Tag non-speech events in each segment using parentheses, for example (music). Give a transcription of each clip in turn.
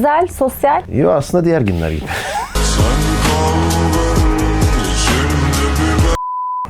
özel, sosyal. Yo aslında diğer günler gibi.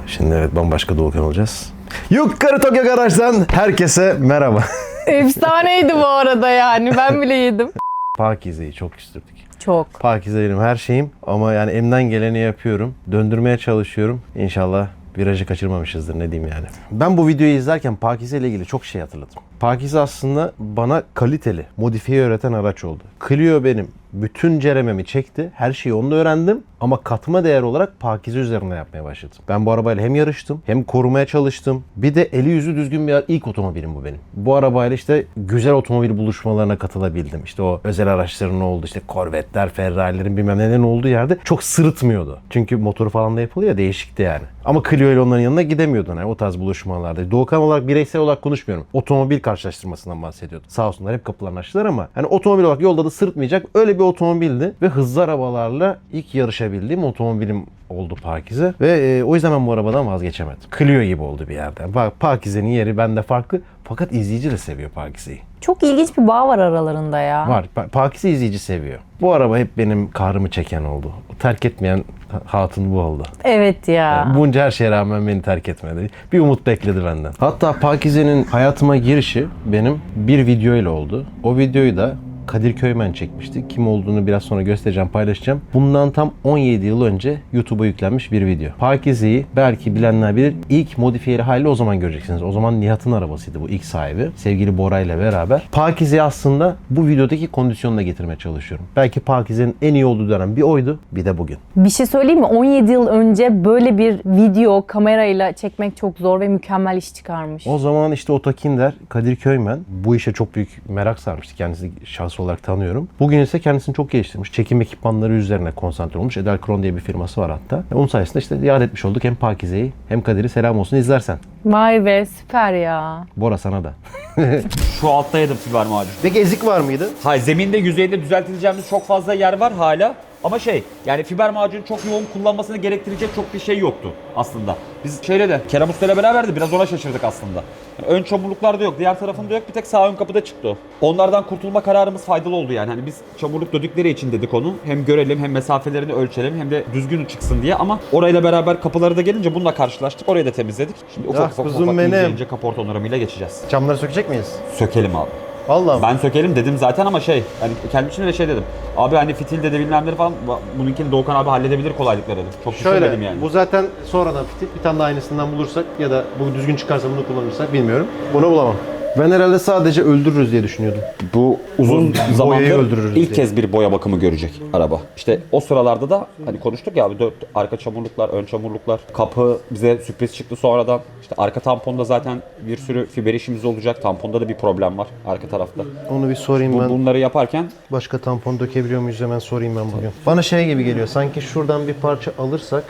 Şimdi evet bambaşka Doğukan olacağız. Yukarı Tokyo Garaj'dan herkese merhaba. (laughs) Efsaneydi bu arada yani. Ben bile yedim. Pakize'yi çok istedik. Çok. Pakize benim her şeyim ama yani elimden geleni yapıyorum. Döndürmeye çalışıyorum. İnşallah virajı kaçırmamışızdır ne diyeyim yani. Ben bu videoyu izlerken Pakize ile ilgili çok şey hatırladım. Pakize aslında bana kaliteli, modifiye öğreten araç oldu. Clio benim bütün cerememi çekti. Her şeyi onunla öğrendim ama katma değer olarak Pakize üzerine yapmaya başladım. Ben bu arabayla hem yarıştım hem korumaya çalıştım. Bir de eli yüzü düzgün bir ilk otomobilim bu benim. Bu arabayla işte güzel otomobil buluşmalarına katılabildim. İşte o özel araçların oldu işte Corvette'ler, Ferrari'lerin bilmem nelerin olduğu yerde çok sırıtmıyordu. Çünkü motoru falan da yapılıyor ya değişikti yani. Ama Clio ile onların yanına gidemiyordun yani o tarz buluşmalarda. Doğukan olarak bireysel olarak konuşmuyorum. Otomobil karşılaştırmasından bahsediyordum. Sağ olsunlar hep kapılarını açtılar ama hani otomobil olarak yolda da sırıtmayacak öyle bir otomobildi ve hızlı arabalarla ilk yarışabildiğim otomobilim oldu Pakize ve e, o yüzden ben bu arabadan vazgeçemedim. Clio gibi oldu bir yerden. Bak Pakize'nin yeri bende farklı fakat izleyici de seviyor Pakize'yi. Çok ilginç bir bağ var aralarında ya. Var. Pa- Pakize izleyici seviyor. Bu araba hep benim kahrımı çeken oldu. Terk etmeyen ha- hatun bu oldu. Evet ya. Bunca her şeye rağmen beni terk etmedi. Bir umut bekledi benden. Hatta Pakize'nin hayatıma girişi benim bir video ile oldu. O videoyu da Kadir Köymen çekmişti. Kim olduğunu biraz sonra göstereceğim, paylaşacağım. Bundan tam 17 yıl önce YouTube'a yüklenmiş bir video. Pakize'yi belki bilenler bilir. İlk modifiyeli hali o zaman göreceksiniz. O zaman Nihat'ın arabasıydı bu ilk sahibi. Sevgili Bora ile beraber. Pakize'yi aslında bu videodaki kondisyonuna getirmeye çalışıyorum. Belki Pakize'nin en iyi olduğu dönem bir oydu, bir de bugün. Bir şey söyleyeyim mi? 17 yıl önce böyle bir video kamerayla çekmek çok zor ve mükemmel iş çıkarmış. O zaman işte Otakinder, Kadir Köymen bu işe çok büyük merak sarmıştı. Kendisi şahsı olarak tanıyorum. Bugün ise kendisini çok geliştirmiş. Çekim ekipmanları üzerine konsantre olmuş. Edelkron diye bir firması var hatta. Onun sayesinde işte yad etmiş olduk hem Pakize'yi hem Kadir'i selam olsun izlersen. Vay be süper ya. Bora sana da. (laughs) Şu altta yedim fiber macun. Peki ezik var mıydı? Hayır zeminde yüzeyde düzeltileceğimiz çok fazla yer var hala. Ama şey yani fiber macunu çok yoğun kullanmasını gerektirecek çok bir şey yoktu aslında. Biz şeyle de Kerem Usta ile beraberdi biraz ona şaşırdık aslında. Yani ön çamurluklarda yok, diğer tarafında yok. Bir tek sağ ön kapıda çıktı o. Onlardan kurtulma kararımız faydalı oldu yani. Hani biz çamurluk dödükleri için dedik onu. Hem görelim hem mesafelerini ölçelim hem de düzgün çıksın diye ama orayla beraber kapıları da gelince bununla karşılaştık. Orayı da temizledik. Şimdi ufak Ah, ufak kuzum ufak benim. ince kaporta onarımıyla geçeceğiz. Camları sökecek miyiz? Sökelim abi. Vallahi. Ben sökelim dedim zaten ama şey hani kendim için de şey dedim. Abi hani fitil de bilmem ne falan bununkini Doğukan abi halledebilir kolaylıkla dedim. Çok düşünmedim Şöyle, yani. bu zaten sonradan fitil. Bir tane daha aynısından bulursak ya da bu düzgün çıkarsa bunu kullanırsak bilmiyorum. Bunu bulamam. Ben herhalde sadece öldürürüz diye düşünüyordum. Bu uzun Boyayı zamandır öldürürüz ilk diye. kez bir boya bakımı görecek araba. İşte o sıralarda da hani konuştuk ya abi dört arka çamurluklar, ön çamurluklar, kapı bize sürpriz çıktı sonradan. İşte arka tamponda zaten bir sürü fiber işimiz olacak. Tamponda da bir problem var arka tarafta. Onu bir sorayım Bu, ben. bunları yaparken Başka tampon dökebiliyor muyuz hemen sorayım ben bugün. Bana şey gibi geliyor. Sanki şuradan bir parça alırsak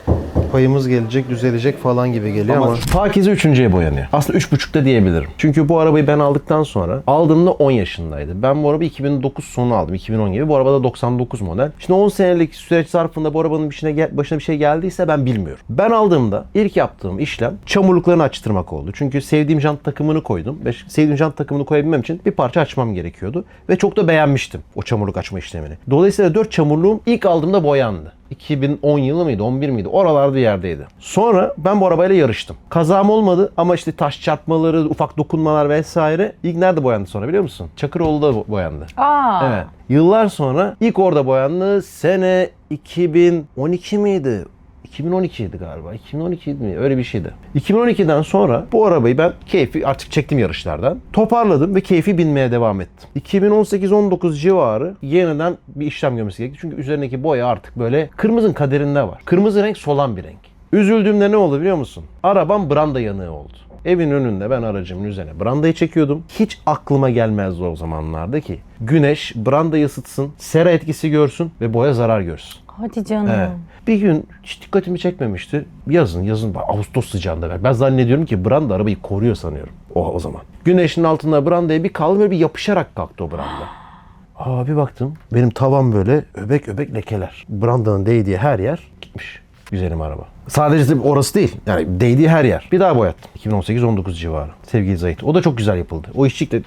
payımız gelecek, düzelecek falan gibi geliyor ama. Ama- Pakize üçüncüye boyanıyor. Aslında üç buçukta diyebilirim. Çünkü bu arabayı ben aldıktan sonra aldığımda 10 yaşındaydı. Ben bu arabayı 2009 sonu aldım. 2010 gibi. Bu araba da 99 model. Şimdi 10 senelik süreç zarfında bu arabanın başına, başına bir şey geldiyse ben bilmiyorum. Ben aldığımda ilk yaptığım işlem çamurluklarını açtırmak oldu. Çünkü sevdiğim jant takımını koydum. Ve sevdiğim jant takımını koyabilmem için bir parça açmam gerekiyordu. Ve çok da beğenmiştim o çamurluk açma işlemini. Dolayısıyla 4 çamurluğum ilk aldığımda boyandı. 2010 yılı mıydı 11 miydi oralarda yerdeydi. Sonra ben bu arabayla yarıştım. Kazam olmadı ama işte taş çarpmaları, ufak dokunmalar vesaire. İlk nerede boyandı sonra biliyor musun? Çakıroğlu'da bo- boyandı. Aa. Evet. Yıllar sonra ilk orada boyandı. Sene 2012 miydi? 2012 idi galiba. 2012 mi? Öyle bir şeydi. 2012'den sonra bu arabayı ben keyfi artık çektim yarışlardan. Toparladım ve keyfi binmeye devam ettim. 2018-19 civarı yeniden bir işlem görmesi gerekti. Çünkü üzerindeki boya artık böyle kırmızının kaderinde var. Kırmızı renk solan bir renk. Üzüldüğümde ne oldu biliyor musun? Arabam branda yanığı oldu. Evin önünde ben aracımın üzerine brandayı çekiyordum. Hiç aklıma gelmezdi o zamanlarda ki güneş brandayı ısıtsın, sera etkisi görsün ve boya zarar görsün. Hadi canım. Evet. Bir gün hiç dikkatimi çekmemişti. Yazın, yazın Ağustos sıcağında ver. Ben zannediyorum ki branda arabayı koruyor sanıyorum. O, o zaman. Güneşin altında brandaya bir kaldım böyle bir yapışarak kalktı o branda. Aa bir baktım benim tavan böyle öbek öbek lekeler. Brandanın değdiği her yer gitmiş. Güzelim araba. Sadece de orası değil. Yani değdiği her yer. Bir daha boyattım. 2018-19 civarı. Sevgili Zahit. O da çok güzel yapıldı. O işçilik de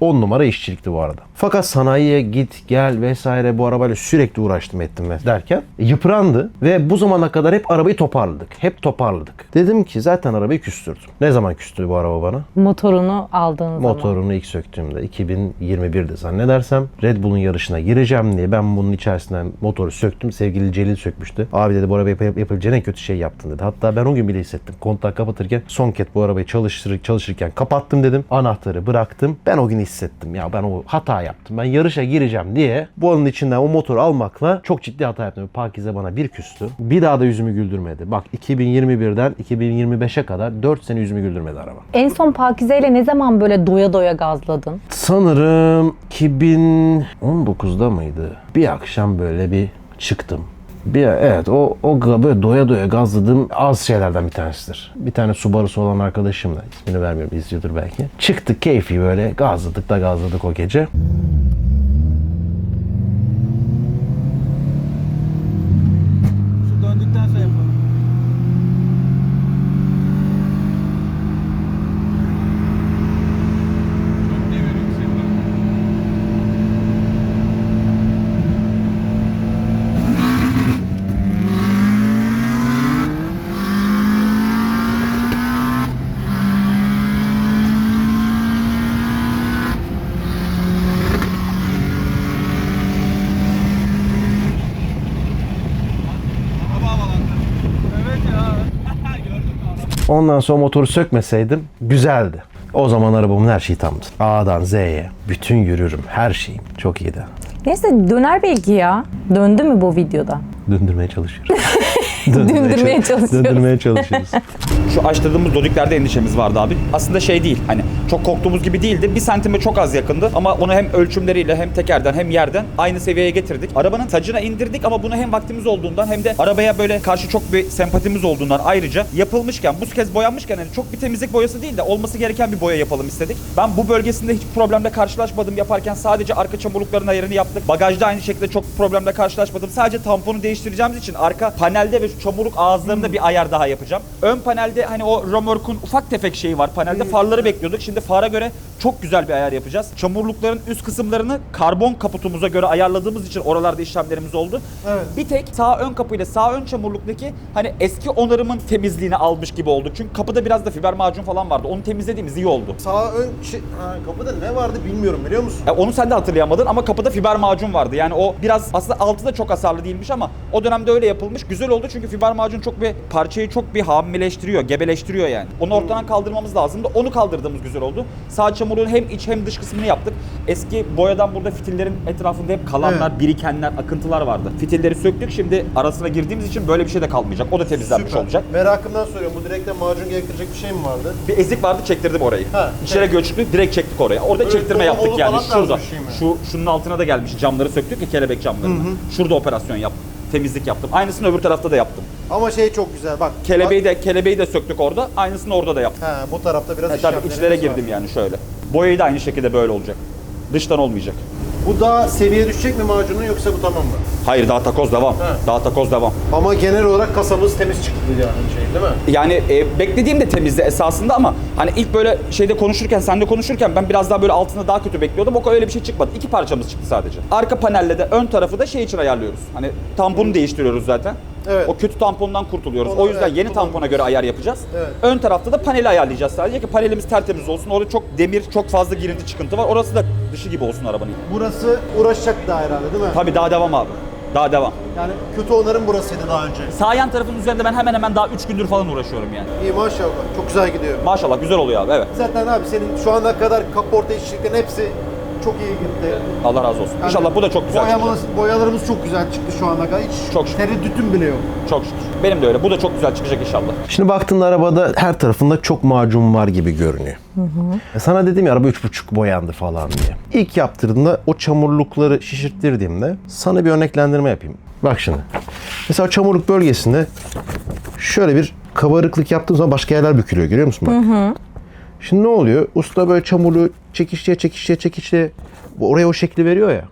10 numara işçilikti bu arada. Fakat sanayiye git gel vesaire bu arabayla sürekli uğraştım ettim ve derken yıprandı ve bu zamana kadar hep arabayı toparladık. Hep toparladık. Dedim ki zaten arabayı küstürdüm. Ne zaman küstü bu araba bana? Motorunu aldığınız zaman. Motorunu ilk söktüğümde 2021'de zannedersem Red Bull'un yarışına gireceğim diye ben bunun içerisinden motoru söktüm. Sevgili Celil sökmüştü. Abi dedi bu arabayı yap- yapabileceğin en kötü şey yaptın dedi. Hatta ben o gün bile hissettim. Kontağı kapatırken son kez bu arabayı çalıştır, çalışırken kapattım dedim. Anahtarı bıraktım. Ben o gün hissettim. Ya ben o hata yaptım. Ben yarışa gireceğim diye bu onun içinden o motoru almakla çok ciddi hata yaptım. Pakize bana bir küstü. Bir daha da yüzümü güldürmedi. Bak 2021'den 2025'e kadar 4 sene yüzümü güldürmedi araba. En son Pakize ile ne zaman böyle doya doya gazladın? Sanırım 2019'da mıydı? Bir akşam böyle bir çıktım. Bir, evet o, o böyle doya doya gazladığım az şeylerden bir tanesidir. Bir tane Subaru'su olan arkadaşımla ismini vermiyorum izliyordur belki. Çıktık keyfi böyle gazladık da gazladık o gece. Ondan sonra motoru sökmeseydim güzeldi. O zaman arabamın her şeyi tamdı. A'dan Z'ye bütün yürürüm her şeyim çok iyiydi. Neyse döner belki ya. Döndü mü bu videoda? Döndürmeye çalışıyoruz. (laughs) Döndürmeye çalış- (laughs) çalışıyoruz. Döndürmeye çalışıyoruz. (laughs) Şu açtırdığımız dodiklerde endişemiz vardı abi. Aslında şey değil hani çok korktuğumuz gibi değildi. Bir santime çok az yakındı ama onu hem ölçümleriyle hem tekerden hem yerden aynı seviyeye getirdik. Arabanın tacına indirdik ama bunu hem vaktimiz olduğundan hem de arabaya böyle karşı çok bir sempatimiz olduğundan ayrıca yapılmışken bu kez boyanmışken hani çok bir temizlik boyası değil de olması gereken bir boya yapalım istedik. Ben bu bölgesinde hiç problemle karşılaşmadım yaparken sadece arka çamurlukların ayarını yaptık. Bagajda aynı şekilde çok problemle karşılaşmadım. Sadece tamponu değiştireceğimiz için arka panelde ve çamurluk ağızlarında bir ayar daha yapacağım. Ön panelde hani o römorkun ufak tefek şeyi var panelde. Farları bekliyorduk. Şimdi fara göre çok güzel bir ayar yapacağız. Çamurlukların üst kısımlarını karbon kaputumuza göre ayarladığımız için oralarda işlemlerimiz oldu. Evet. Bir tek sağ ön kapıyla sağ ön çamurluktaki hani eski onarımın temizliğini almış gibi olduk. Çünkü kapıda biraz da fiber macun falan vardı. Onu temizlediğimiz iyi oldu. Sağ ön şey, ha, kapıda ne vardı bilmiyorum biliyor musun? Ya onu sen de hatırlayamadın ama kapıda fiber macun vardı. Yani o biraz aslında altı da çok hasarlı değilmiş ama o dönemde öyle yapılmış. Güzel oldu çünkü fiber macun çok bir parçayı çok bir hamileştiriyor, gebeleştiriyor yani. Onu ortadan kaldırmamız lazımdı. Onu kaldırdığımız güzel oldu. Sağ çamurun hem iç hem dış kısmını yaptık. Eski boyadan burada fitillerin etrafında hep kalanlar, birikenler, akıntılar vardı. Fitilleri söktük. Şimdi arasına girdiğimiz için böyle bir şey de kalmayacak. O da temizlenmiş olacak. Merakımdan soruyorum bu direkte macun gerektirecek bir şey mi vardı? Bir ezik vardı çektirdim orayı. Ha, İçeri göçtü direkt çektik oraya. Orada Böyle çektirme dolu yaptık dolu yani falan tarzı şurada. bir şey mi? Şu şunun altına da gelmiş. Camları söktük ya kelebek camlarını. Şurada operasyon yaptım. Temizlik yaptım. Aynısını öbür tarafta da yaptım. Ama şey çok güzel bak. Kelebeği de kelebeği de söktük orada. Aynısını orada da yaptım. Ha, bu tarafta biraz E, tabii içlere girdim yani şöyle. Boyayı da aynı şekilde böyle olacak. Dıştan olmayacak. Bu daha seviye düşecek mi macunun yoksa bu tamam mı? Hayır daha takoz devam. Daha takoz devam. Ama genel olarak kasamız temiz çıktı yani şey değil mi? Yani e, beklediğim de temizdi esasında ama hani ilk böyle şeyde konuşurken, sende konuşurken ben biraz daha böyle altında daha kötü bekliyordum. O öyle bir şey çıkmadı. İki parçamız çıktı sadece. Arka panelle de ön tarafı da şey için ayarlıyoruz. Hani tamponu değiştiriyoruz zaten. Evet. O kötü tampondan kurtuluyoruz. Onu, o yüzden evet, yeni tampona göre ayar yapacağız. Evet. Ön tarafta da paneli ayarlayacağız sadece ki panelimiz tertemiz olsun. Orada çok demir, çok fazla girinti çıkıntı var. Orası da dışı gibi olsun arabanın. Burası uğraşacak daha herhalde değil mi? Tabii daha devam abi. Daha devam. Yani kötü onarım burasıydı daha önce. Sağ yan tarafın üzerinde ben hemen hemen daha 3 gündür falan uğraşıyorum yani. İyi maşallah. Çok güzel gidiyor. Maşallah güzel oluyor abi evet. Zaten abi senin şu ana kadar kaporta işçiliklerin hepsi çok iyi gitti. Allah razı olsun. İnşallah bu da çok güzel çıkacak. Boyamız, boyalarımız çok güzel çıktı şu ana kadar. Hiç Çok şükür. tereddütüm bile yok. Çok şükür. Benim de öyle. Bu da çok güzel çıkacak inşallah. Şimdi baktığında arabada her tarafında çok macun var gibi görünüyor. E Sana dedim ya araba 3,5 boyandı falan diye. İlk yaptırdığımda o çamurlukları şişirttirdiğimde sana bir örneklendirme yapayım. Bak şimdi. Mesela çamurluk bölgesinde şöyle bir kabarıklık yaptığın zaman başka yerler bükülüyor görüyor musun bak? Şimdi ne oluyor? Usta böyle çamurluğu çekişleye çekişleye çekişleye bu oraya o şekli veriyor ya.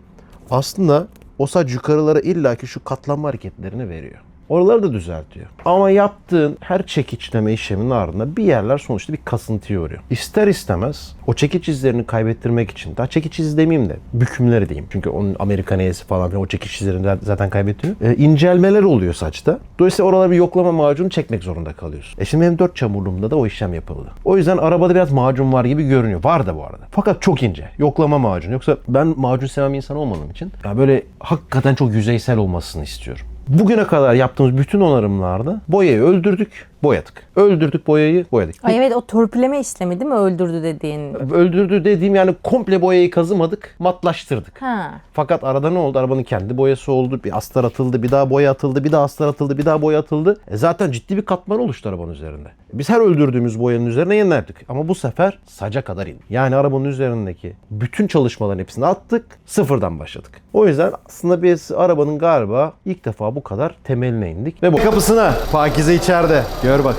Aslında o saç yukarılara illaki şu katlanma hareketlerini veriyor. Oraları da düzeltiyor. Ama yaptığın her çekiçleme işleminin ardında bir yerler sonuçta bir kasıntıya uğruyor. İster istemez o çekiç izlerini kaybettirmek için, daha çekiç izi demeyeyim de bükümleri diyeyim. Çünkü onun Amerikan E'si falan filan o çekiç izlerini zaten kaybettiriyor. E, incelmeler oluyor saçta. Dolayısıyla oralara bir yoklama macunu çekmek zorunda kalıyorsun. E şimdi benim 4 çamurluğumda da o işlem yapıldı. O yüzden arabada biraz macun var gibi görünüyor. Var da bu arada. Fakat çok ince. Yoklama macunu. Yoksa ben macun seven bir insan olmadığım için ya böyle hakikaten çok yüzeysel olmasını istiyorum. Bugüne kadar yaptığımız bütün onarımlarda boyayı öldürdük, boyadık. Öldürdük boyayı, boyadık. Ay evet o törpüleme işlemi değil mi öldürdü dediğin? Öldürdü dediğim yani komple boyayı kazımadık, matlaştırdık. Ha. Fakat arada ne oldu? Arabanın kendi boyası oldu. Bir astar atıldı, bir daha boya atıldı, bir daha astar atıldı, bir daha boya atıldı. E zaten ciddi bir katman oluştu arabanın üzerinde. Biz her öldürdüğümüz boyanın üzerine yeniden yaptık. Ama bu sefer saca kadar indi. Yani arabanın üzerindeki bütün çalışmaların hepsini attık, sıfırdan başladık. O yüzden aslında biz arabanın galiba ilk defa bu kadar temeline indik. Ve bu kapısına Pakize içeride. Gör bak.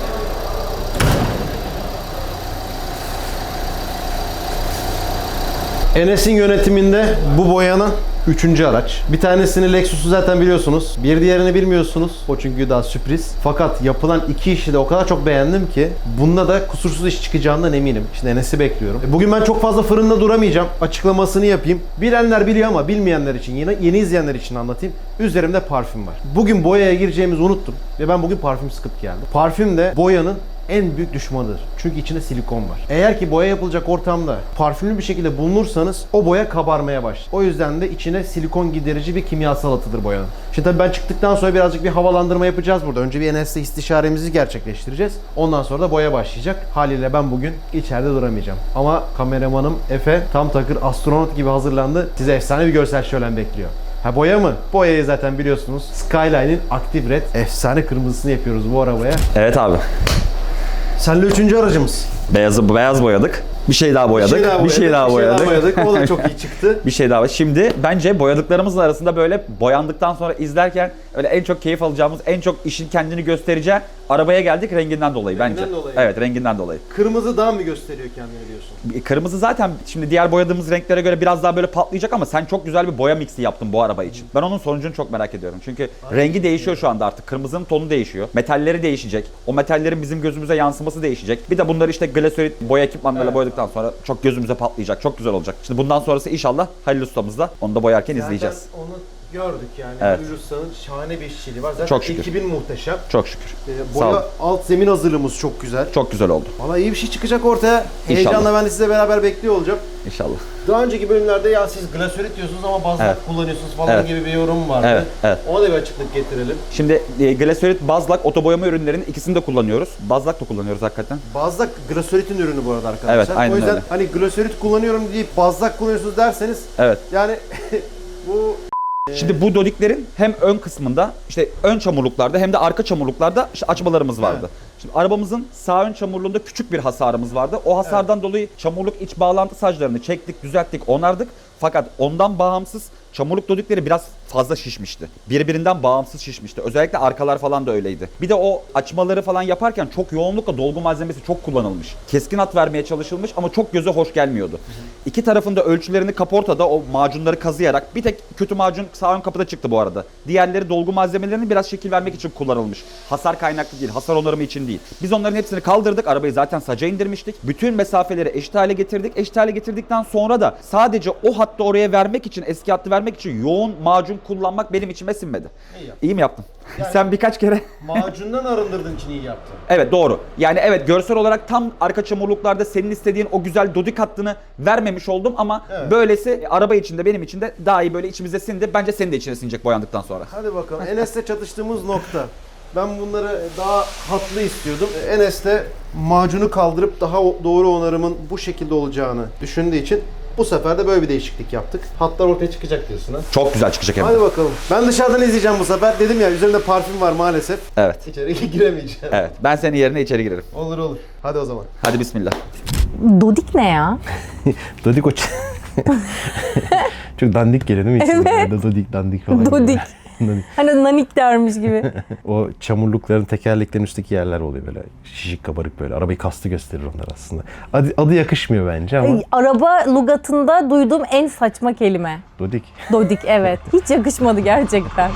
Enes'in yönetiminde bu boyanan üçüncü araç. Bir tanesini Lexus'u zaten biliyorsunuz. Bir diğerini bilmiyorsunuz. O çünkü daha sürpriz. Fakat yapılan iki işi de o kadar çok beğendim ki bunda da kusursuz iş çıkacağından eminim. Şimdi Enes'i bekliyorum. E, Bugün ben çok fazla fırında duramayacağım. Açıklamasını yapayım. Bilenler biliyor ama bilmeyenler için yine yeni izleyenler için anlatayım. Üzerimde parfüm var. Bugün boyaya gireceğimizi unuttum ve ben bugün parfüm sıkıp geldim. Parfüm de boyanın en büyük düşmanıdır. Çünkü içinde silikon var. Eğer ki boya yapılacak ortamda parfümlü bir şekilde bulunursanız o boya kabarmaya başlar. O yüzden de içine silikon giderici bir kimyasal atıdır boyanın. Şimdi tabii ben çıktıktan sonra birazcık bir havalandırma yapacağız burada. Önce bir Enes'le istişaremizi gerçekleştireceğiz. Ondan sonra da boya başlayacak. Haliyle ben bugün içeride duramayacağım. Ama kameramanım Efe tam takır astronot gibi hazırlandı. Size efsane bir görsel şölen bekliyor. Ha boya mı? Boyayı zaten biliyorsunuz. Skyline'in Active Red efsane kırmızısını yapıyoruz bu arabaya. Evet abi. Senle üçüncü aracımız. Beyazı beyaz boyadık. Bir şey daha boyadık. Bir şey daha boyadık. boyadık. O da çok iyi (laughs) çıktı. Bir şey daha. Şimdi bence boyadıklarımızın arasında böyle boyandıktan sonra izlerken öyle en çok keyif alacağımız, en çok işin kendini göstereceği arabaya geldik renginden dolayı bence. Renginden dolayı. Evet, renginden dolayı. Kırmızı daha mı gösteriyor kendini diyorsun? Kırmızı zaten şimdi diğer boyadığımız renklere göre biraz daha böyle patlayacak ama sen çok güzel bir boya mixi yaptın bu araba için. Ben onun sonucunu çok merak ediyorum. Çünkü rengi değişiyor şu anda artık. Kırmızının tonu değişiyor. Metalleri değişecek. O metallerin bizim gözümüze yansıması değişecek. Bir de bunları işte glaserit boya ekipmanlarıyla boyadıktan sonra çok gözümüze patlayacak. Çok güzel olacak. Şimdi bundan sonrası inşallah Halil ustamızla onu da boyarken izleyeceğiz. Zaten onu gördük yani. Evet. Halil Usta'nın şahane bir işçiliği var. Zaten Çok şükür. ekibin muhteşem. Çok şükür. Ee, Sağ olun. boya alt zemin hazırlığımız çok güzel. Çok güzel oldu. Valla iyi bir şey çıkacak ortaya. Heyecanla ben de size beraber bekliyor olacağım. İnşallah. Daha önceki bölümlerde ya siz glaserit diyorsunuz ama bazlak Evet. kullanıyorsunuz falan Evet. gibi bir yorum vardı. Evet, evet. Ona da bir açıklık getirelim. Şimdi e, glaserit, bazlak, otoboyama ürünlerinin ikisini de kullanıyoruz. Bazlak da kullanıyoruz hakikaten. Bazlak glaseritin ürünü bu arada arkadaşlar. Evet, aynen o yüzden öyle. hani glaserit kullanıyorum deyip bazlak kullanıyorsunuz derseniz Evet. yani (laughs) bu Şimdi bu dodiklerin hem ön kısmında işte ön çamurluklarda hem de arka çamurluklarda işte açmalarımız vardı. Şimdi arabamızın sağ ön çamurluğunda küçük bir hasarımız vardı. O hasardan dolayı çamurluk iç bağlantı saclarını çektik, düzelttik, onardık. Fakat ondan bağımsız çamurluk dodikleri biraz fazla şişmişti. Birbirinden bağımsız şişmişti. Özellikle arkalar falan da öyleydi. Bir de o açmaları falan yaparken çok yoğunlukla dolgu malzemesi çok kullanılmış. Keskin hat vermeye çalışılmış ama çok göze hoş gelmiyordu. İki tarafında ölçülerini kaportada o macunları kazıyarak bir tek kötü macun sağ ön kapıda çıktı bu arada. Diğerleri dolgu malzemelerini biraz şekil vermek için kullanılmış. Hasar kaynaklı değil, hasar onarımı için değil. Biz onların hepsini kaldırdık. Arabayı zaten saca indirmiştik. Bütün mesafeleri eşit hale getirdik. Eşit hale getirdikten sonra da sadece o hattı oraya vermek için, eski hattı vermek için yoğun macun kullanmak benim içime sinmedi. İyi yaptın. İyi mi yaptım? (laughs) Sen birkaç kere macundan arındırdığın için iyi yaptın. Evet doğru. Yani evet görsel olarak tam arka çamurluklarda senin istediğin o güzel dodik hattını vermemiş oldum ama Evet. böylesi araba içinde benim için de daha iyi böyle içimize sindi. Bence senin de içine sinecek boyandıktan sonra. Hadi bakalım. Enes'le çatıştığımız nokta. Ben bunları daha hatlı istiyordum. Enes de macunu kaldırıp daha doğru onarımın bu şekilde olacağını düşündüğü için bu sefer de böyle bir değişiklik yaptık. Hatlar ortaya çıkacak diyorsun ha. Çok güzel çıkacak hem de. Hadi bakalım. Ben dışarıdan izleyeceğim bu sefer. Dedim ya üzerinde parfüm var maalesef. Evet. İçeri (laughs) giremeyeceğim. Evet. Ben senin yerine içeri girerim. Olur olur. Hadi o zaman. Hadi bismillah. Dodik ne ya? (laughs) Dodik o (laughs) Çok dandik geliyor değil mi? Evet. Dodik dandik falan. Dodik. Dodik. (laughs) Hani nanik dermiş gibi. (laughs) O çamurlukların tekerleklerin üstteki yerler oluyor böyle. Şişik kabarık böyle. Arabayı kastı gösterir onlar aslında. Adı, adı yakışmıyor bence ama. Ay, Araba lugatında duyduğum en saçma kelime. Dodik. Dodik evet. Hiç yakışmadı gerçekten.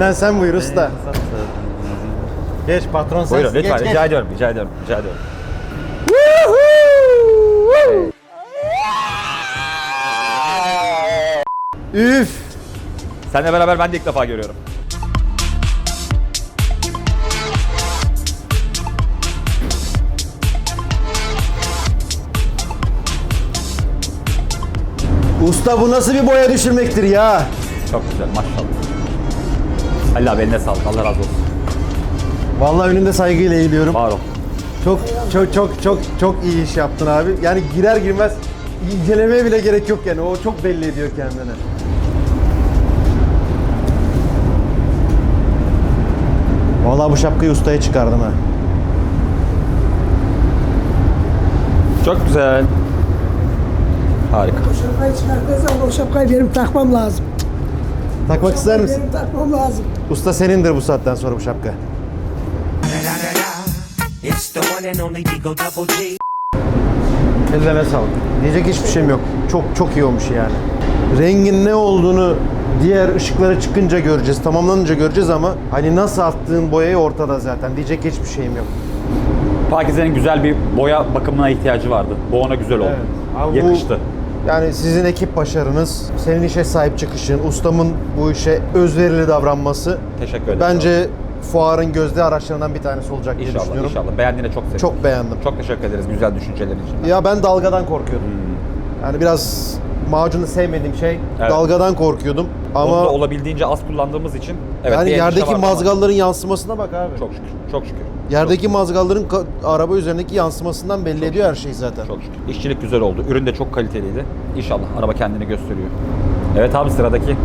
Benden sen buyur usta. Geç patron sen. Buyurun lütfen geç, rica geç. ediyorum rica ediyorum rica ediyorum. Üf. Seninle beraber ben de ilk defa görüyorum. Usta bu nasıl bir boya düşürmektir ya? Çok güzel maşallah. Allah abi eline sağlık Allah razı olsun. Vallahi önünde saygıyla eğiliyorum. Var ol. Çok çok çok çok çok iyi iş yaptın abi. Yani girer girmez incelemeye bile gerek yok yani. O çok belli ediyor kendini. Vallahi bu şapkayı ustaya çıkardım ha. Çok güzel. Harika. Şapkayı çıkarttığı zaman o şapkayı benim takmam lazım. Takmak ister misin? Benim takmam lazım. Usta senindir bu saatten sonra bu şapka. Ellerine sağlık. Diyecek hiçbir şeyim yok. Çok çok iyi olmuş yani. Rengin ne olduğunu diğer ışıklara çıkınca göreceğiz, tamamlanınca göreceğiz ama hani nasıl attığın boyayı ortada zaten. Diyecek hiçbir şeyim yok. Pakize'nin güzel bir boya bakımına ihtiyacı vardı. Bu ona güzel oldu. Abi bu- Yakıştı. Yani sizin ekip başarınız, senin işe sahip çıkışın, ustamın bu işe özverili davranması Teşekkür ederim. bence fuarın gözde araçlarından bir tanesi olacak diye İnşallah düşünüyorum. inşallah. Beğendiğine çok sevindim. Çok beğendim. Çok teşekkür ederiz güzel düşüncelerin için. Ya ben dalgadan korkuyordum. Yani biraz macunu sevmediğim şey Evet. dalgadan korkuyordum. Onu Ama da olabildiğince az kullandığımız için evet yani endişe yerdeki vardı ama mazgalların yansımasına bak abi. çok şükür. Çok şükür. Yerdeki mazgalların ka- araba üzerindeki yansımasından belli ediyor her şey zaten. Çok şükür. İşçilik güzel oldu. Ürün de çok kaliteliydi. İnşallah araba kendini gösteriyor. Evet abi sıradaki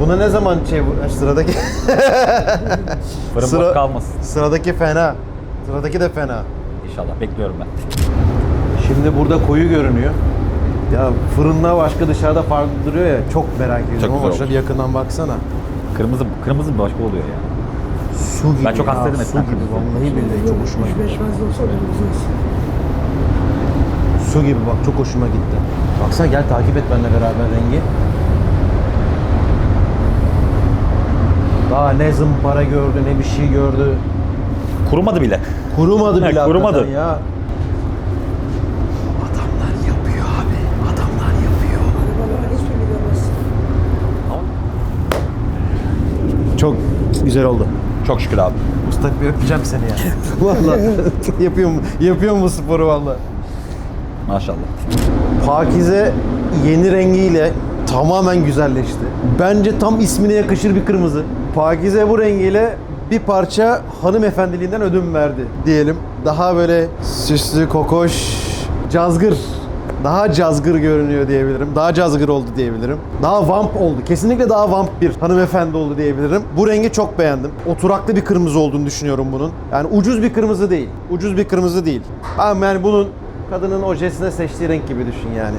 Buna ne zaman şey bu- sıradaki (laughs) fırın Sıra- kalmasın. sıradaki fena. Sıradaki de fena. İnşallah bekliyorum ben. Şimdi burada koyu görünüyor. Ya fırınla başka dışarıda farklı duruyor ya çok merak ediyorum güzel ama şöyle yakından baksana. Kırmızı kırmızı başka oluyor ya. Su gibi. Ben çok ya, hastaydım Su eskiden. gibi vallahi billahi çok hoşuma gitti. 35 fazla olsa da güzel. Su gibi bak çok hoşuma gitti. Baksana gel takip et benimle beraber rengi. Daha ne zımpara gördü ne bir şey gördü. Kurumadı bile. Kurumadı bile He, kurumadı. hakikaten ya. Adamlar yapıyor abi. Adamlar yapıyor. Arabalara. Çok güzel oldu. Çok şükür abi. Usta bir öpeceğim seni ya. (laughs) Vallahi (laughs) yapıyorum yapıyorum bu sporu vallahi. Maşallah. Pakize yeni rengiyle tamamen güzelleşti. Bence tam ismine yakışır bir kırmızı. Pakize bu rengiyle bir parça hanımefendiliğinden ödün verdi diyelim. Daha böyle süslü, kokoş, cazgır. Daha cazgır görünüyor diyebilirim. Daha cazgır oldu diyebilirim. Daha vamp oldu. Kesinlikle daha vamp bir hanımefendi oldu diyebilirim. Bu rengi çok beğendim. Oturaklı bir kırmızı olduğunu düşünüyorum bunun. Yani ucuz bir kırmızı değil. Ucuz bir kırmızı değil. Ama yani bunun kadının ojesine seçtiği renk gibi düşün yani.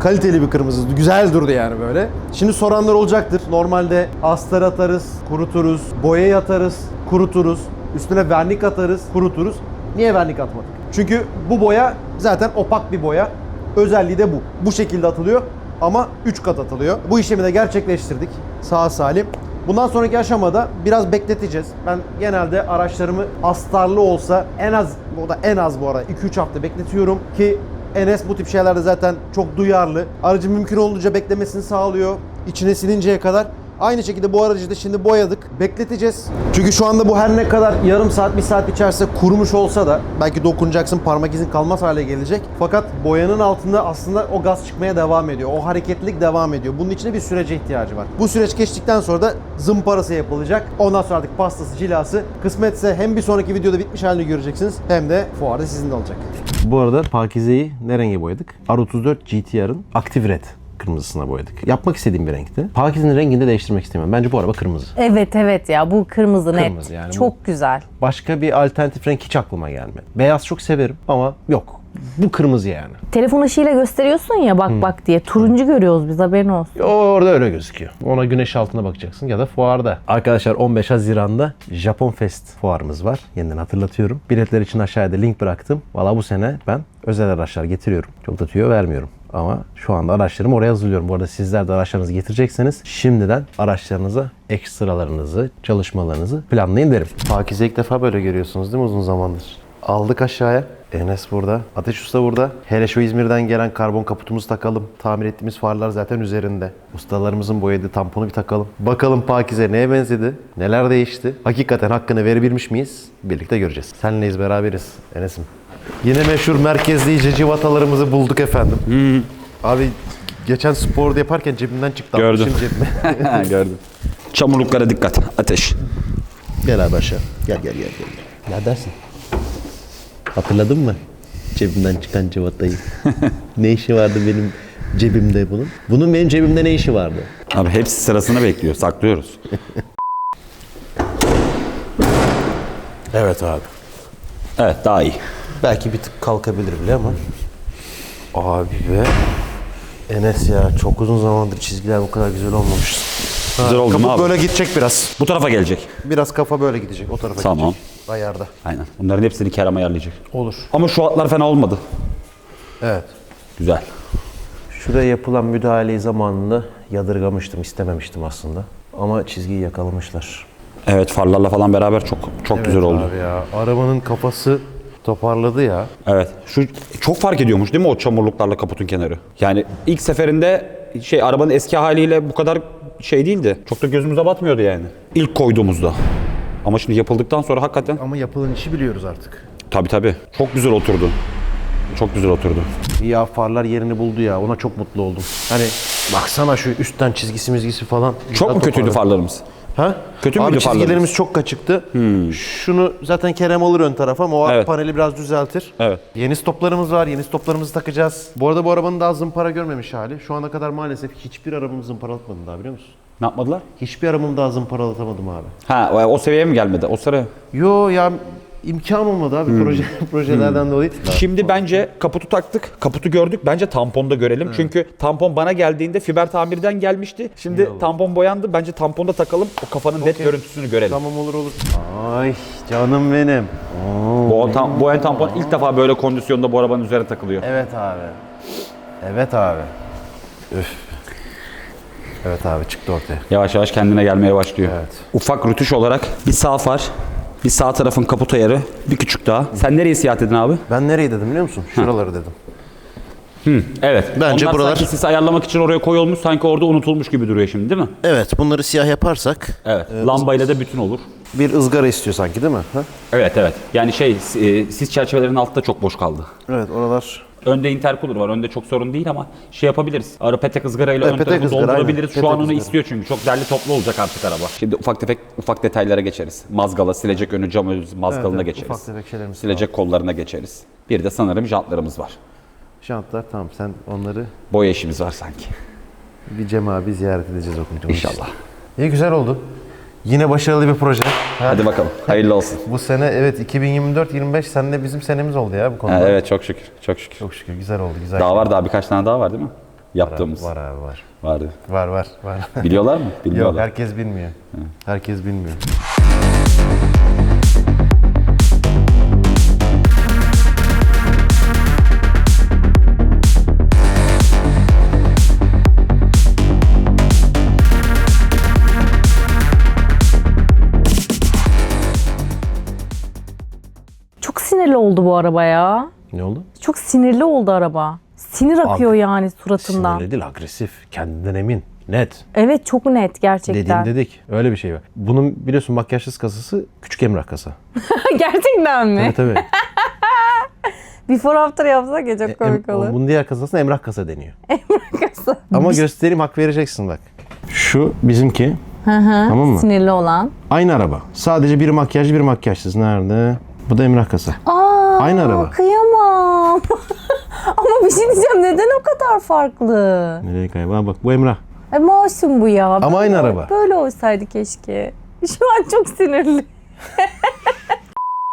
Kaliteli bir kırmızı. Güzel durdu yani böyle. Şimdi soranlar olacaktır. Normalde astar atarız, kuruturuz, boya atarız, kuruturuz. Üstüne vernik atarız, kuruturuz. Niye vernik atmadık? Çünkü bu boya zaten opak bir boya. Özelliği de bu. Bu şekilde atılıyor ama 3 kat atılıyor. Bu işlemi de gerçekleştirdik sağ salim. Bundan sonraki aşamada biraz bekleteceğiz. Ben genelde araçlarımı astarlı olsa en az, o da en az bu arada 2-3 hafta bekletiyorum ki Enes bu tip şeylerde zaten çok duyarlı. Aracı mümkün olduğunca beklemesini sağlıyor. İçine sininceye kadar. Aynı şekilde bu aracı da şimdi boyadık. Bekleteceğiz. Çünkü şu anda bu her ne kadar yarım saat, bir saat içerisinde kurumuş olsa da belki dokunacaksın parmak izin kalmaz hale gelecek. Fakat boyanın altında aslında o gaz çıkmaya devam ediyor. O hareketlilik devam ediyor. Bunun için bir sürece ihtiyacı var. Bu süreç geçtikten sonra da zımparası yapılacak. Ondan sonra artık pastası, cilası. Kısmetse hem bir sonraki videoda bitmiş halini göreceksiniz hem de fuarda sizin de olacak. Bu arada Pakize'yi ne renge boyadık? R34 GTR'ın Active Red kırmızısına boyadık. Yapmak istediğim bir renkti. Pakize'nin rengini de değiştirmek istemiyorum. Bence bu araba kırmızı. Evet evet ya bu kırmızı, Kırmızı net. yani bu- Çok güzel. Başka bir alternatif renk hiç aklıma gelmedi. Beyaz çok severim ama yok. Bu kırmızı yani. Telefon ışığıyla gösteriyorsun ya bak bak diye. Turuncu görüyoruz biz haberin olsun. Orada öyle gözüküyor. Ona güneş altına bakacaksın ya da fuarda. Arkadaşlar 15 Haziran'da Japon Fest fuarımız var. Yeniden hatırlatıyorum. Biletler için aşağıda link bıraktım. Valla bu sene ben özel araçlar getiriyorum. Çok da tüyo vermiyorum. Ama şu anda araçlarımı oraya hazırlıyorum. Bu arada sizler de araçlarınızı getirecekseniz şimdiden araçlarınıza ekstralarınızı, çalışmalarınızı planlayın derim. Pakize ilk defa böyle görüyorsunuz değil mi uzun zamandır? Aldık aşağıya. Enes burada. Ateş Usta burada. Hele şu İzmir'den gelen karbon kaputumuzu takalım. Tamir ettiğimiz farlar zaten üzerinde. Ustalarımızın boyadığı tamponu bir takalım. Bakalım Pakize neye benzedi? Neler değişti? Hakikaten hakkını verebilmiş miyiz? Birlikte göreceğiz. Senleyiz beraberiz Enes'im. Yine meşhur merkezleyici civatalarımızı bulduk efendim. Abi geçen spor yaparken cebimden çıktı. Gördüm. cebime. (laughs) Gördüm. Çamurluklara dikkat. Ateş. gel abi aşağı. Gel gel gel. gel. Ne dersin? Hatırladın mı? Cebimden çıkan civatayı. (laughs) ne işi vardı benim cebimde bunun? Bunun benim cebimde ne işi vardı? Abi hepsi sırasını bekliyor. Saklıyoruz. (laughs) Evet abi. Evet daha iyi. Belki bir tık kalkabilir bile ama. Abi be. Enes ya çok uzun zamandır çizgiler bu kadar güzel olmamış. Güzel oldu mu abi? böyle gidecek biraz. Bu tarafa gelecek. Biraz kafa böyle gidecek o tarafa Tamam. gidecek. Ayarda. Aynen. Bunların hepsini Kerem ayarlayacak. Olur. Ama şu atlar fena olmadı. Evet. Güzel. Şuraya yapılan müdahaleyi zamanında yadırgamıştım, istememiştim aslında. Ama çizgiyi yakalamışlar. Evet farlarla falan beraber çok çok güzel oldu. Abi ya arabanın kafası toparladı ya. Evet. Şu çok fark ediyormuş değil mi o çamurluklarla kaputun kenarı? Yani ilk seferinde şey arabanın eski haliyle bu kadar şey değildi. Çok da gözümüze batmıyordu yani. İlk koyduğumuzda. Ama şimdi yapıldıktan sonra hakikaten Ama yapılan işi biliyoruz artık. tabii tabii çok güzel oturdu. Çok güzel oturdu. Ya farlar yerini buldu ya ona çok mutlu oldum. Hani baksana şu üstten çizgisi mizgisi falan. Çok mu kötüydü farlarımız? Ha? Kötü Abi müydü çizgilerimiz farlarımız? çok kaçıktı. Şunu zaten Kerem alır ön tarafa ama o Evet. paneli biraz düzeltir. Evet. Yeni stoplarımız var. Yeni stoplarımızı takacağız. Bu arada bu arabanın daha zımpara görmemiş hali. Şu ana kadar maalesef hiçbir arabamı zımparalatmadım daha biliyor musun? Ne yapmadılar? Hiçbir arabamı daha zımparalatamadım abi. Ha o, seviyeye mi gelmedi? O sıra. Yo ya imkan olmadı abi proje projelerden dolayı. Şimdi bence kaputu taktık. Kaputu gördük. Bence tamponda görelim. Çünkü tampon bana geldiğinde fiber tamirden gelmişti. Şimdi tampon boyandı. Bence tamponda takalım. O kafanın net görüntüsünü görelim. Tamam olur olur. Ay canım benim. Bu, tam, bu el tampon ilk defa böyle kondisyonda bu arabanın üzerine takılıyor. Evet abi. Evet abi. Üf. Evet abi çıktı ortaya. Yavaş yavaş kendine gelmeye başlıyor. Evet. Ufak rütuş olarak bir sağ far, bir sağ tarafın kaput ayarı, bir küçük daha. Sen nereye siyah dedin abi? Ben nereyi dedim biliyor musun? Şuraları dedim. Evet. Bence Onlar buralar- sanki sis ayarlamak için oraya koyulmuş sanki orada unutulmuş gibi duruyor şimdi değil mi? Evet bunları siyah yaparsak Evet. Lambayla da bütün olur. bir ızgara istiyor sanki değil mi? Ha? Evet evet. Yani şey e, sis çerçevelerinin altta çok boş kaldı. Evet oralar. Önde intercooler var. Önde çok sorun değil ama şey yapabiliriz. Ara petek ızgarayla E, ön petek tarafı ızgara, doldurabiliriz. aynen. Şu an Petek onu ızgara. istiyor çünkü. Çok derli toplu olacak artık araba. Şimdi ufak tefek ufak detaylara geçeriz. Mazgala, silecek önü cam mazgalına Evet, geçeriz. ufak tefek şeylerimiz silecek kollarına geçeriz. Bir de sanırım jantlarımız var. Jantlar tamam sen onları Boya işimiz var sanki. bir Cem abi ziyaret edeceğiz okunca. İnşallah. İyi güzel oldu. Yine başarılı bir proje. Hadi bakalım. Hayırlı olsun. Bu sene evet 2024-25 seninle bizim senemiz oldu ya bu konuda. Ha, evet çok şükür. Çok şükür. Çok şükür güzel oldu güzel. Daha var daha birkaç tane daha var değil mi? Yaptığımız. Var abi var. Vardı. Var var var. Biliyorlar mı? Yok Bilmiyorlar. herkes bilmiyor. Herkes bilmiyor. Oldu bu araba ya. Ne oldu? Çok sinirli oldu araba. Sinir akıyor yani suratından. Sinirli değil agresif. Kendinden emin. Net. Evet çok net gerçekten. Dediğim dedik. Öyle bir şey var. Bunun biliyorsun makyajsız kasası küçük emrah kasa. (laughs) gerçekten mi? Evet tabii. (laughs) Before after yapsak ya çok komik Em- olur. Bunun diğer kasasına emrah kasa deniyor. (laughs) Kasa. Ama göstereyim hak vereceksin bak. Şu bizimki. Tamam mı? Sinirli olan. Aynı araba. Sadece bir makyajlı bir makyajsız. Nerede? Bu da emrah kasa. Aa, Aynı araba. Kıyamam. (laughs) Ama bir şey diyeceğim neden o kadar farklı? Nereye kaybı? Bak bu emrah. E masum bu ya. Ama aynı araba. Böyle olsaydı keşke. (laughs) Şu an çok sinirli.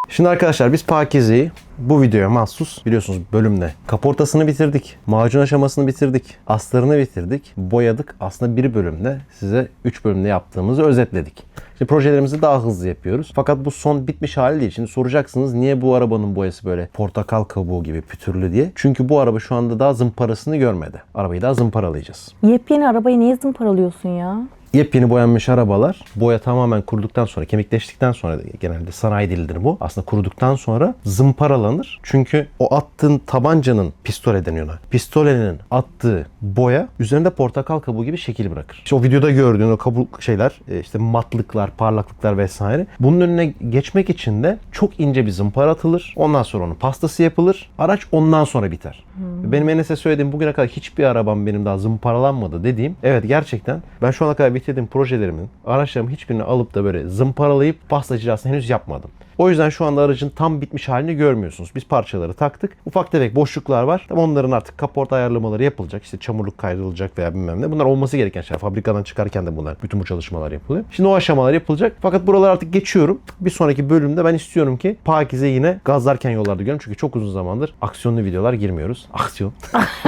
Şimdi arkadaşlar biz Pakize'yi bu videoya mahsus biliyorsunuz bölümde kaportasını bitirdik. Macun aşamasını bitirdik. Astarını bitirdik. Boyadık. Aslında bir bölümde size 3 bölümde yaptığımızı özetledik. Şimdi projelerimizi daha hızlı yapıyoruz. Fakat bu son bitmiş hali değil. Şimdi soracaksınız niye bu arabanın boyası böyle portakal kabuğu gibi pütürlü diye. Çünkü bu araba şu anda daha zımparasını görmedi. Arabayı daha zımparalayacağız. Yepyeni arabayı niye zımparalıyorsun ya? Yepyeni boyanmış arabalar boya tamamen kuruduktan sonra kemikleştikten sonra genelde sanayi dilidir bu. Aslında kuruduktan sonra zımparalanır. Çünkü o attığın tabancanın pistole deniyor ona. Pistolenin attığı boya üzerinde portakal kabuğu gibi şekil bırakır. İşte o videoda gördüğün o kabuk şeyler e, işte matlıklar, parlaklıklar vesaire. Bunun önüne geçmek için de çok ince bir zımpara atılır. Ondan sonra onun pastası yapılır. Araç ondan sonra biter. Benim Enes'e söylediğim bugüne kadar hiçbir arabam benim daha zımparalanmadı dediğim. Evet gerçekten ben şu ana kadar bitirdiğim projelerimin araçlarımın hiçbirini alıp da böyle zımparalayıp pasta henüz yapmadım. O yüzden şu anda aracın tam bitmiş halini görmüyorsunuz. Biz parçaları taktık. Ufak tefek boşluklar var. Tabii onların artık kaporta ayarlamaları yapılacak. İşte çamurluk kaydırılacak veya bilmem ne. Bunlar olması gereken şeyler. Fabrikadan çıkarken de bunlar. Bütün bu çalışmalar yapılıyor. Şimdi o aşamalar yapılacak. Fakat buraları artık geçiyorum. Bir sonraki bölümde ben istiyorum ki Pakize yine gazlarken yollarda görüyorum. Çünkü çok uzun zamandır aksiyonlu videolar girmiyoruz. Aksiyon. (laughs)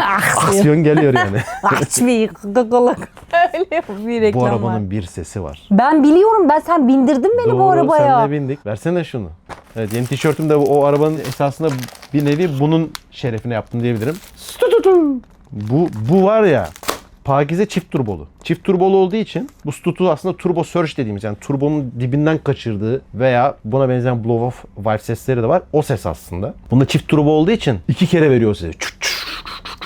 Aksiyon geliyor yani. (laughs) Aç bir Coca-Cola. Öyle bir reklam bu var. arabanın bir sesi var. Ben biliyorum ben sen bindirdin beni bu Doğru, arabaya. senle bindik. Versene şunu. Evet yeni tişörtüm de o arabanın esasında bir nevi bunun şerefine yaptım diyebilirim. Bu, bu var ya Pakize çift turbolu. Çift turbolu olduğu için bu stutu aslında turbo surge dediğimiz yani turbonun dibinden kaçırdığı veya buna benzeyen blow off valve sesleri de var. O ses aslında. Bunda çift turbo olduğu için iki kere veriyor size. Çut çut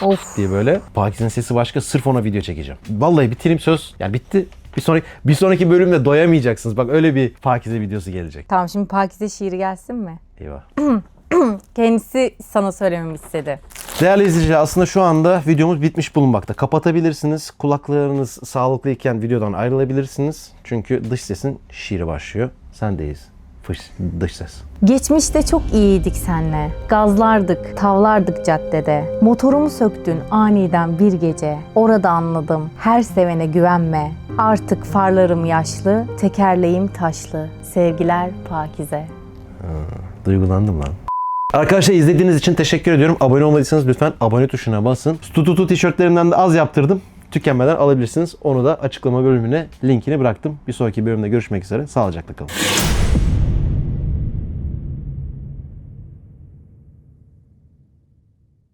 Of. diye böyle. Pakize'nin sesi başka. Sırf ona video çekeceğim. Vallahi bitireyim söz. Yani bitti. Bir sonraki bir sonraki bölümde doyamayacaksınız. Bak öyle bir Pakize videosu gelecek. Tamam şimdi Pakize şiiri gelsin mi? Eyvah. (clears throat) Kendisi sana söylememi istedi. Değerli izleyiciler aslında şu anda videomuz bitmiş bulunmakta. Kapatabilirsiniz. Kulaklarınız sağlıklıyken videodan ayrılabilirsiniz. Çünkü dış sesin şiiri başlıyor. Sendeyiz. Fış, dış ses. Geçmişte çok iyiydik senle. Gazlardık, tavlardık caddede. Motorumu söktün aniden bir gece. Orada anladım. Her sevene güvenme. Artık farlarım yaşlı, tekerleğim taşlı. Sevgiler Pakize. Duygulandım lan. Arkadaşlar izlediğiniz için teşekkür ediyorum. Abone olmadıysanız lütfen abone tuşuna basın. Stututu tişörtlerimden de az yaptırdım. Tükenmeden alabilirsiniz. Onu da açıklama bölümüne linkini bıraktım. Bir sonraki bölümde görüşmek üzere. Sağlıcakla kalın.